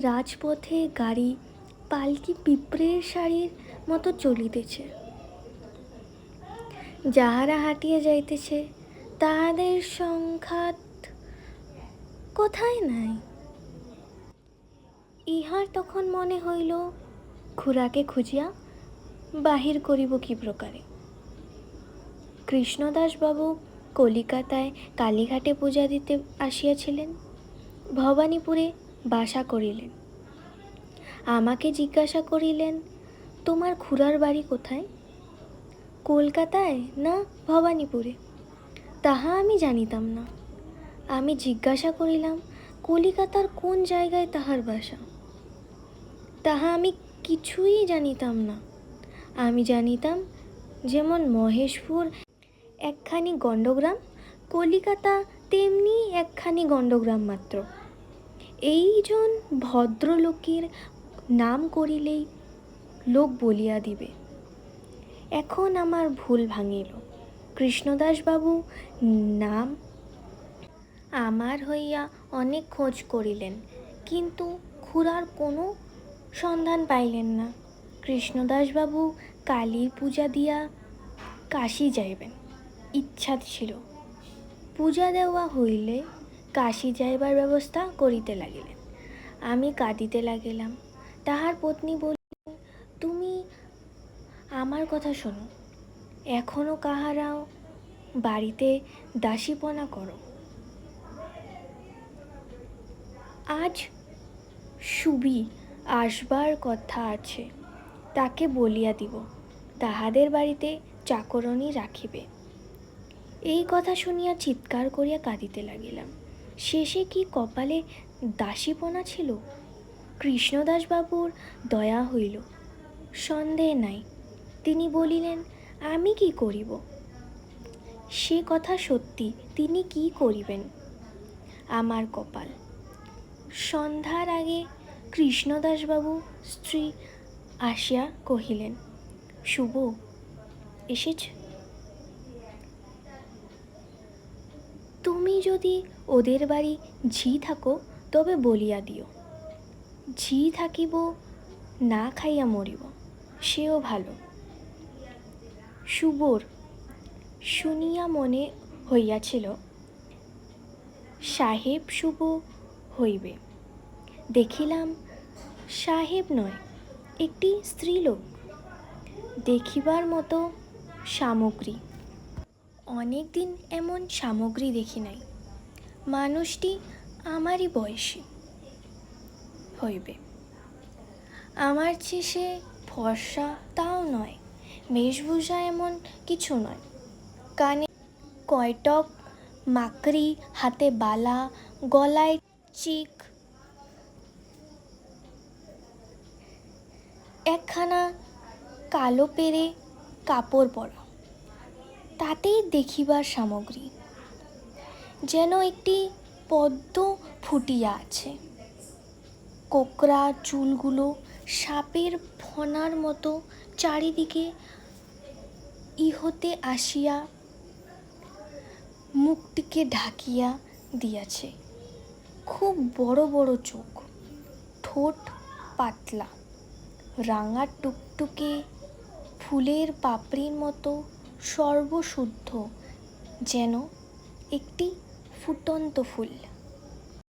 রাজপথে গাড়ি পালকি পিঁপড়ের শাড়ির মতো চলিতেছে। যাহারা হাঁটিয়া যাইতেছে, তাহাদের সংঘাত কোথায় নাই? ইহার তখন মনে হইল, খুড়াকে খুঁজিয়া বাহির করিব কি প্রকারে? কৃষ্ণদাসবাবু কলিকাতায় কালীঘাটে পূজা দিতে আসিয়াছিলেন। ভবানীপুরে বাসা করিলেন। আমাকে জিজ্ঞাসা করিলেন, তোমার খুড়ার বাড়ি কোথায়? কলকাতায় না ভবানীপুরে। তাহা আমি জানিতাম না। আমি জিজ্ঞাসা করিলাম, কলিকাতার কোন জায়গায় তাহার বাসা? তাহা আমি কিছুই জানিতাম না। আমি জানিতাম যেমন মহেশপুর একখানি গণ্ডগ্রাম, কলিকাতা তেমনি একখানি গণ্ডগ্রাম মাত্র। এইজন ভদ্রলোকের নাম করিলেই লোক বলিয়া দিবে। এখন আমার ভুল ভাঙিল। কৃষ্ণদাসবাবু নাম আমার হইয়া অনেক খোঁজ করিলেন, কিন্তু খুড়ার কোনো সন্ধান পাইলেন না। কৃষ্ণদাসবাবু কালীর পূজা দিয়া কাশী যাইবেন। ইচ্ছা ছিল। পূজা দেওয়া হইলে কাশী যাইবার ব্যবস্থা করিতে লাগিলেন। আমি কাঁদিতে লাগিলাম। তাহার পত্নী বলিলেন, তুমি আমার কথা শোনো। এখনও কাহারাও বাড়িতে দাসীপনা করো। আজ সুবি আসবার কথা আছে। তাকে বলিয়া দিব, তাহাদের বাড়িতে চাকরণী রাখিবে। এই কথা শুনিয়া চিৎকার করিয়া কাঁদিতে লাগিলাম। শেষে কি কপালে দাসীপনা ছিল? কৃষ্ণদাসবাবুর দয়া হইল। সন্দেহ নাই। তিনি বলিলেন, আমি কি করিব? সে কথা সত্যি, তিনি কি করিবেন? আমার কপাল। সন্ধ্যার আগে কৃষ্ণদাসবাবু স্ত্রী আসিয়া কহিলেন, শুভ, এসেছ? তুমি যদি ওদের বাড়ি ঝি থাকো, তবে বলিয়া দিও। ঝি থাকিব, না খাইয়া মরিব, সেও ভালো। শুভর শুনিয়া মনে হইয়াছিল, সাহেব শুভ হইবে। দেখিলাম, সাহেব নয়, একটি স্ত্রীলোক। দেখিবার মতো সামগ্রী। অনেক দিন এমন সামগ্রী দেখি নাই। মানুষটি আমারই বয়সী। হইবে। আমার চেয়ে সে ফর্সা তাও নয়, বেশভূষা এমন কিছু নয়। কানে কয়টক মাকড়ি, হাতে বালা, গলায় চিক। একখানা কালো পেরে কাপড় পরা। তাতেই দেখিবার সামগ্রী। যেন একটি পদ্ম ফুটিয়া আছে। কোকড়া চুলগুলো সাপের ফনার মতো চারিদিকে ইহতে আসিয়া মুখটিকে ঢাকিয়া দিয়াছে। খুব বড় বড় চোখ, ঠোঁট পাতলা, রাঙা টুকটুকে ফুলের পাপড়ির মতো সর্বশুদ্ধ যেন একটি ফুটন্ত ফুল।